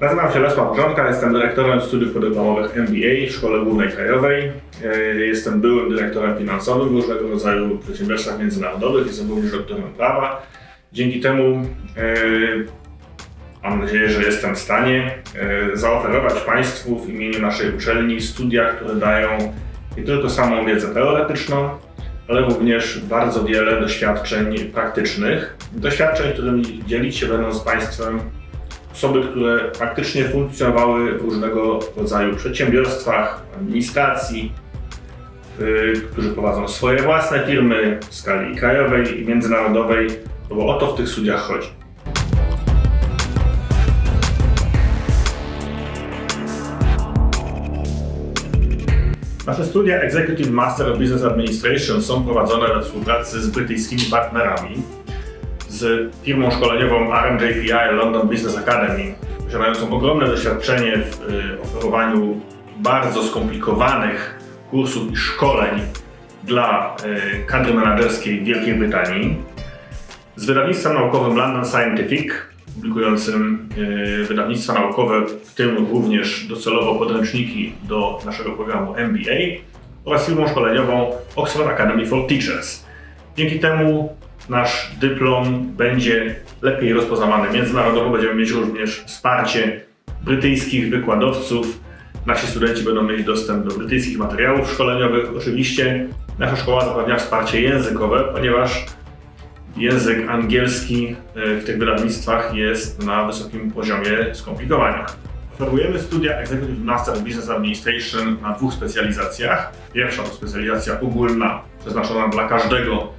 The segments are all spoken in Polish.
Nazywam się Lesław Grządka, jestem dyrektorem studiów podyplomowych MBA w Szkole Głównej Krajowej. E, Jestem byłym dyrektorem finansowym w różnego rodzaju przedsiębiorstwach międzynarodowych, jestem również doktorem prawa. Dzięki temu e, mam nadzieję, że jestem w stanie e, zaoferować Państwu w imieniu naszej uczelni studia, które dają nie tylko samą wiedzę teoretyczną, ale również bardzo wiele doświadczeń praktycznych. Doświadczeń, którymi dzielić się będą z Państwem osoby, które faktycznie funkcjonowały w różnego rodzaju przedsiębiorstwach, administracji, yy, którzy prowadzą swoje własne firmy w skali krajowej i międzynarodowej, no bo o to w tych studiach chodzi. Nasze studia Executive Master of Business Administration są prowadzone we współpracy z brytyjskimi partnerami, z firmą szkoleniową RMJPI London Business Academy, posiadającą ogromne doświadczenie w y, oferowaniu bardzo skomplikowanych kursów i szkoleń dla y, kadry menedżerskiej Wielkiej Brytanii, z wydawnictwem naukowym London Scientific, publikującym y, wydawnictwa naukowe, w tym również docelowo podręczniki do naszego programu MBA oraz firmą szkoleniową Oxford Academy for Teachers. Dzięki temu nasz dyplom będzie lepiej rozpoznawany międzynarodowo. Będziemy mieć również wsparcie brytyjskich wykładowców. Nasi studenci będą mieli dostęp do brytyjskich materiałów szkoleniowych. Oczywiście nasza szkoła zapewnia wsparcie językowe, ponieważ język angielski e, w tych wydawnictwach jest na wysokim poziomie skomplikowania. Oferujemy studia Executive Master of Business Administration na dwóch specjalizacjach. Pierwsza to specjalizacja ogólna, przeznaczona dla każdego,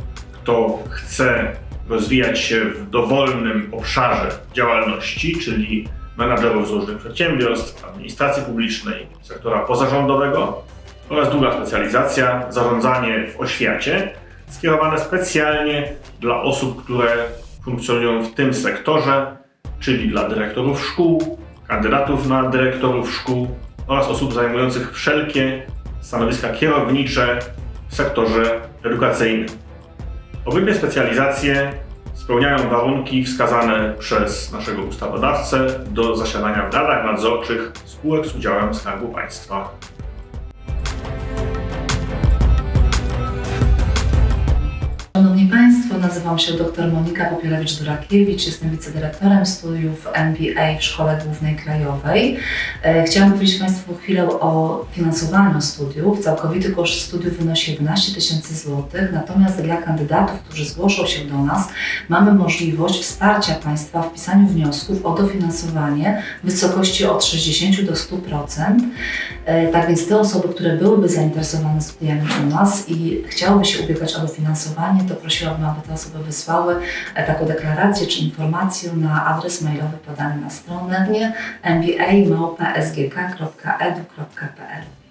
kto chce rozwijać się w dowolnym obszarze działalności, czyli menadżerów z różnych przedsiębiorstw, administracji publicznej, sektora pozarządowego oraz druga specjalizacja zarządzanie w oświacie, skierowane specjalnie dla osób, które funkcjonują w tym sektorze, czyli dla dyrektorów szkół, kandydatów na dyrektorów szkół oraz osób zajmujących wszelkie stanowiska kierownicze w sektorze edukacyjnym. Obydwie specjalizacje spełniają warunki wskazane przez naszego ustawodawcę do zasiadania w radach nadzorczych spółek z udziałem Skarbu Państwa. Nazywam się dr Monika Popielewicz-Durakiewicz, jestem wicedyrektorem studiów MBA w Szkole Głównej Krajowej. E, Chciałam powiedzieć Państwu chwilę o finansowaniu studiów. Całkowity koszt studiów wynosi 11 tysięcy złotych, natomiast dla kandydatów, którzy zgłoszą się do nas, mamy możliwość wsparcia Państwa w pisaniu wniosków o dofinansowanie w wysokości od 60 do 100%. E, Tak więc te osoby, które byłyby zainteresowane studiami u nas i chciałyby się ubiegać o dofinansowanie, to prosiłabym, aby te osoby wysłały e, taką deklarację czy informację na adres mailowy podany na stronę mba.sgk.edu.pl.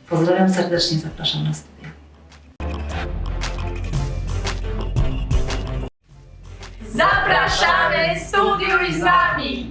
Pozdrawiam serdecznie, zapraszam na studia. Zapraszamy, studiuj z nami!